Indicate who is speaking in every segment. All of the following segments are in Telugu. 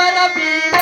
Speaker 1: gonna be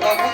Speaker 1: Thank you.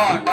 Speaker 1: God.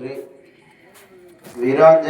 Speaker 2: Shri Veeranjali